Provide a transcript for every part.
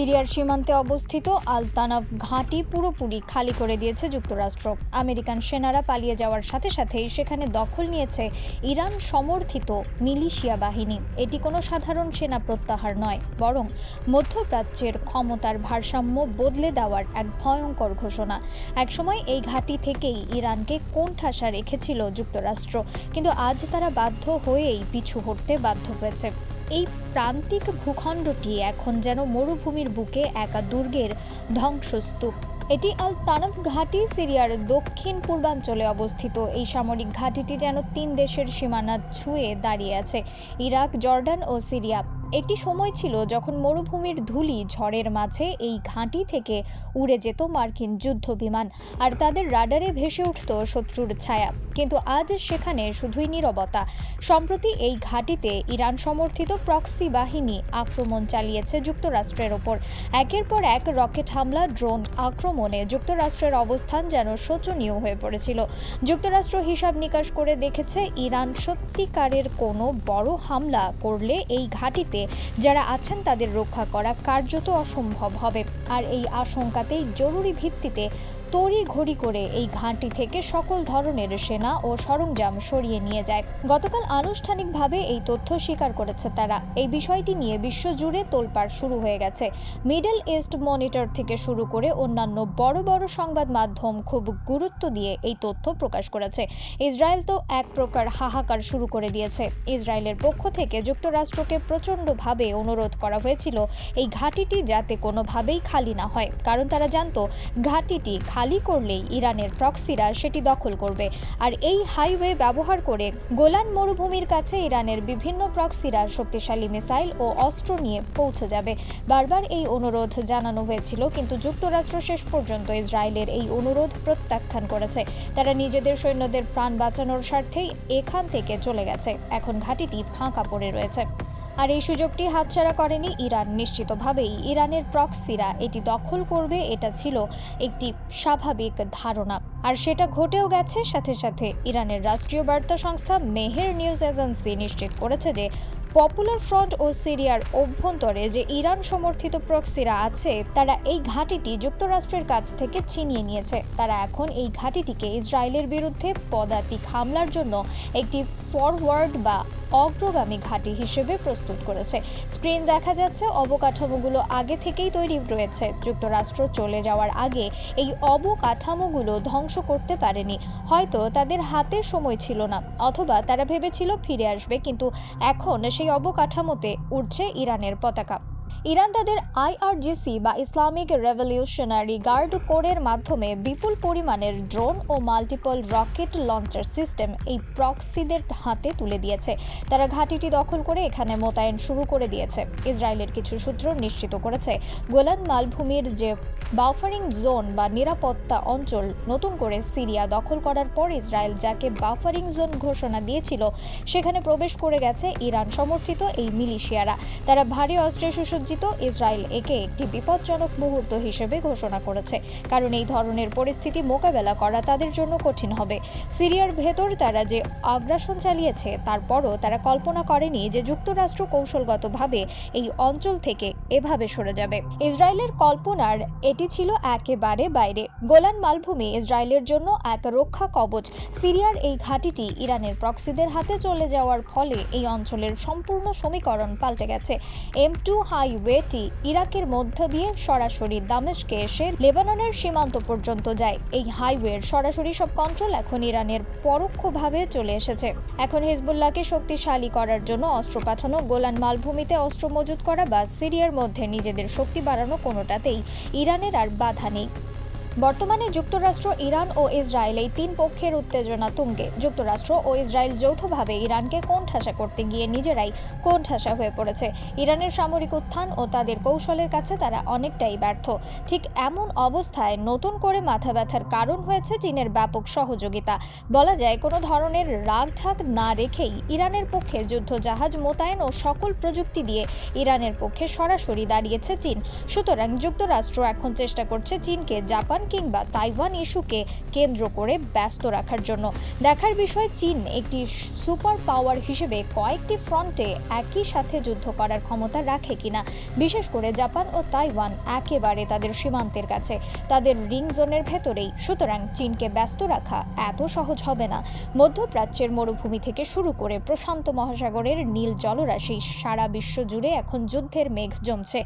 সিরিয়ার সীমান্তে অবস্থিত আল তানাফ ঘাঁটি পুরোপুরি খালি করে দিয়েছে যুক্তরাষ্ট্র। আমেরিকান সেনারা পালিয়ে যাওয়ার সাথে সাথেই সেখানে দখল নিয়েছে ইরান সমর্থিত মিলিশিয়া বাহিনী। এটি কোনো সাধারণ সেনা প্রত্যাহার নয়, বরং মধ্যপ্রাচ্যের ক্ষমতার ভারসাম্য বদলে দেওয়ার এক ভয়ঙ্কর ঘোষণা। একসময় এই ঘাঁটি থেকেই ইরানকে কোণঠাসা রেখেছিল যুক্তরাষ্ট্র, কিন্তু আজ তারা বাধ্য হয়েই পিছু হটতে বাধ্য হয়েছে। এই প্রান্তিক ভূখণ্ডটি এখন যেন মরুভূমির বুকে একা দুর্গের ধ্বংসস্তূপ। এটি আল তানব ঘাঁটি সিরিয়ার দক্ষিণ পূর্বাঞ্চলে অবস্থিত। এই সামরিক ঘাঁটিটি যেন তিন দেশের সীমানা ছুঁয়ে দাঁড়িয়ে আছে, ইরাক, জর্ডান ও সিরিয়া। একটি সময় ছিল যখন মরুভূমির ধুলি ঝড়ের মাঝে এই ঘাঁটি থেকে উড়ে যেত মার্কিন যুদ্ধ বিমান আর তাদের রাডারে ভেসে উঠত শত্রুর ছায়া। কিন্তু আজ সেখানে শুধুই নীরবতা। সম্প্রতি এই ঘাঁটিতে ইরান সমর্থিত প্রক্সি বাহিনী আক্রমণ চালিয়েছে যুক্তরাষ্ট্রের ওপর। একের পর এক রকেট হামলা, ড্রোন আক্রমণে যুক্তরাষ্ট্রের অবস্থান যেন শোচনীয় হয়ে পড়েছিল। যুক্তরাষ্ট্র হিসাব নিকাশ করে দেখেছে, ইরান সত্যিকারের কোনো বড় হামলা করলে এই ঘাঁটিতে যারা আছেন তাদের রক্ষা করা কার্যত অসম্ভব হবে। আর এই আশঙ্কাতেই জরুরি ভিত্তিতে তড়ি ঘড়ি করে এই ঘাঁটি থেকে সকল ধরনের সেনা ও সরঞ্জাম সরিয়ে নিয়ে যায়। গতকাল আনুষ্ঠানিকভাবে এই তথ্য স্বীকার করেছে তারা। এই বিষয়টি নিয়ে বিশ্বজুড়ে তোলপাড় শুরু হয়ে গেছে। মিডল ইস্ট মনিটর থেকে শুরু করে অন্যান্য বড় বড় সংবাদ মাধ্যম খুব গুরুত্ব দিয়ে এই তথ্য প্রকাশ করেছে। ইসরায়েল তো এক প্রকার হাহাকার শুরু করে দিয়েছে। ইসরায়েলের পক্ষ থেকে যুক্তরাষ্ট্রকে প্রচণ্ডভাবে অনুরোধ করা হয়েছিল এই ঘাঁটিটি যাতে কোনোভাবেই খালি না হয়। কারণ তারা জানত, ঘাঁটিটি খালি করলেই ইরানের প্রক্সিরা সেটি দখল করবে। আর এই হাইওয়ে ব্যবহার করে গোলান মরুভূমির কাছে ইরানের বিভিন্ন প্রক্সিরা শক্তিশালী মিসাইল ও অস্ত্র নিয়ে পৌঁছে যাবে। বারবার এই অনুরোধ জানানো হয়েছিল, কিন্তু যুক্তরাষ্ট্র শেষ পর্যন্ত ইসরায়েলের এই অনুরোধ প্রত্যাখ্যান করেছে। তারা নিজেদের সৈন্যদের প্রাণ বাঁচানোর স্বার্থেই এখান থেকে চলে গেছে। এখন ঘাঁটিটি ফাঁকা পড়ে রয়েছে। আর এই সুযোগটি হাতছাড়া করেনি ইরান। নিশ্চিতভাবেই ইরানের প্রক্সিরা এটি দখল করবে, এটা ছিল একটি স্বাভাবিক ধারণা। আর সেটা ঘটেও গেছে, সাথে সাথে ইরানের রাষ্ট্রীয় বার্তা সংস্থা মেহের নিউজ এজেন্সি নিশ্চিত করেছে যে পপুলার ফ্রন্ট ও সিরিয়ার অভ্যন্তরে যে ইরান সমর্থিত প্রক্সিরা আছে, তারা এই ঘাঁটিটি যুক্তরাষ্ট্রের কাছ থেকে ছিনিয়ে নিয়েছে। তারা এখন এই ঘাঁটিটিকে ইসরায়েলের বিরুদ্ধে পদাতিক হামলার জন্য একটি ফরওয়ার্ড বা অগ্রগামী ঘাঁটি হিসেবে প্রস্তুত করেছে। স্ক্রিন দেখা যাচ্ছে, অবকাঠামোগুলো আগে থেকেই তৈরি রয়েছে। যুক্তরাষ্ট্র চলে যাওয়ার আগে এই অবকাঠামোগুলো ধ্বংস করতে পারেনি। হয়তো তাদের হাতে সময় ছিল না, অথবা তারা ভেবেছিল ফিরে আসবে, কিন্তু এখন সেই অবকাঠামোতে উঠছে ইরানের পতাকা। ইরান তাদের আইআরজিসি বা ইসলামিক রেভলিউশনারি গার্ড কোরের মাধ্যমে বিপুল পরিমাণের ড্রোন ও মাল্টিপল রকেট লঞ্চার সিস্টেম এই প্রক্সিদের হাতে তুলে দিয়েছে। তারা ঘাঁটিটি দখল করে এখানে মোতায়েন শুরু করে দিয়েছে। ইসরায়েলের কিছু সূত্র নিশ্চিত করেছে, গোলান মালভূমির যে বাফারিং জোন বা নিরাপত্তা অঞ্চল নতুন করে সিরিয়া দখল করার পর ইসরায়েল যাকে বাফারিং জোন ঘোষণা দিয়েছিল, সেখানে প্রবেশ করে গেছে ইরান সমর্থিত এই মিলিশিয়ারা। তারা ভারী অস্ত্রে সুসজ্জিত ইসরায়েল একে একটি বিপজ্জনক মুহূর্ত হিসেবে ঘোষণা করেছে। কারণ এই ধরনের পরিস্থিতি মোকাবেলা করা তাদের জন্য কঠিন হবে। সিরিয়ার ভেতর তারা যে আগ্রাসন চালিয়েছে, তারপরও তারা কল্পনা করেনি যে যুক্তরাষ্ট্র কৌশলগতভাবে এই অঞ্চল থেকে এভাবে সরে যাবে। ইসরায়েলের কল্পনার এটি ছিল একেবারে বাইরে। গোলান মালভূমি ইসরায়েলের জন্য এক রক্ষা কবচ। সিরিয়ার এই ঘাঁটিটি ইরানের প্রক্সিদের হাতে চলে যাওয়ার ফলে এই অঞ্চলের সম্পূর্ণ সমীকরণ পাল্টে গেছে। এম টু হাইওয়েটি ইরাকের মধ্য দিয়ে সরাসরি দামেশকে এসে লেবাননের সীমান্ত পর্যন্ত যায়। এই হাইওয়ের সরাসরি সব কন্ট্রোল এখন ইরানের পরোক্ষভাবে চলে এসেছে। এখন হিজবুল্লাহকে শক্তিশালী করার জন্য অস্ত্র পাঠানো, গোলান মালভূমিতে অস্ত্র মজুত করা বা সিরিয়ার মধ্যে নিজেদের শক্তি বাড়ানো কোনোটাতেই ইরানের আর বাধা নেই। বর্তমানে যুক্তরাষ্ট্র, ইরান ও ইসরায়েল এই তিন পক্ষের উত্তেজনা তুঙ্গে। যুক্তরাষ্ট্র ও ইসরায়েল যৌথভাবে ইরানকে কোণঠাসা করতে গিয়ে নিজেরাই কোণঠাসা হয়ে পড়েছে। ইরানের সামরিক উত্থান ও তাদের কৌশলের কাছে তারা অনেকটাই ব্যর্থ। ঠিক এমন অবস্থায় নতুন করে মাথা ব্যথার কারণ হয়েছে চীনের ব্যাপক সহযোগিতা। বলা যায়, কোনো ধরনের রাগঢাক না রেখেই ইরানের পক্ষে যুদ্ধ জাহাজ মোতায়েন ও সকল প্রযুক্তি দিয়ে ইরানের পক্ষে সরাসরি দাঁড়িয়েছে চীন। সুতরাং যুক্তরাষ্ট্র এখন চেষ্টা করছে চীনকে জাপান তাইওয়ান কিংবা তাইওয়ান ইস্যুকে কেন্দ্র করে ব্যস্ত রাখার জন্য। দেখার বিষয়, চীন একটি সুপার পাওয়ার হিসেবে কয়েকটি ফ্রন্টে একই সাথে যুদ্ধ করার ক্ষমতা রাখে কিনা, বিশেষ করে জাপান ও তাইওয়ান একেবারে তাদের সীমান্তের কাছে। তাদের রিং জোনের ভেতরেই। সুতরাং চীনকে ব্যস্ত রাখা এত সহজ হবে না। মধ্যপ্রাচ্যের মরুভূমি থেকে শুরু করে প্রশান্ত মহাসাগরের নীল জলরাশি সারা বিশ্ব জুড়ে এখন যুদ্ধের মেঘ জমছে।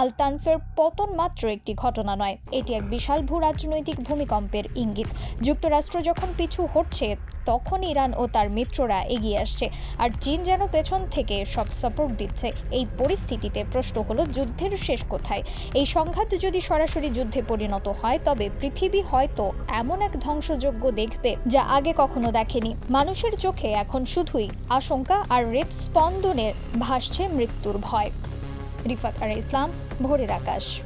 আলতানফের পতন মাত্র একটি ঘটনা নয়, এটি এক বিশাল রাজনৈতিক ভূমিকম্পের ইঙ্গিত। যুক্তরাষ্ট্র যখন পিছু হটছে, তখন ইরান ও তার মিত্ররা এগিয়ে আসছে। আর চীন যেন পেছন থেকে সব সাপোর্ট দিচ্ছে। এই পরিস্থিতিতে প্রশ্ন হলো, যুদ্ধের শেষ কোথায়? এই সংঘাত যদি সরাসরি যুদ্ধে পরিণত হয়, তবে পৃথিবী হয়তো এমন এক ধ্বংসযজ্ঞ দেখবে যা আগে কখনো দেখেনি। মানুষের চোখে এখন শুধুই আশঙ্কা আর রেপ হৃদস্পন্দনের ভাসছে মৃত্যুর ভয়। রিফাত আর ইসলাম, ভোরের আকাশ।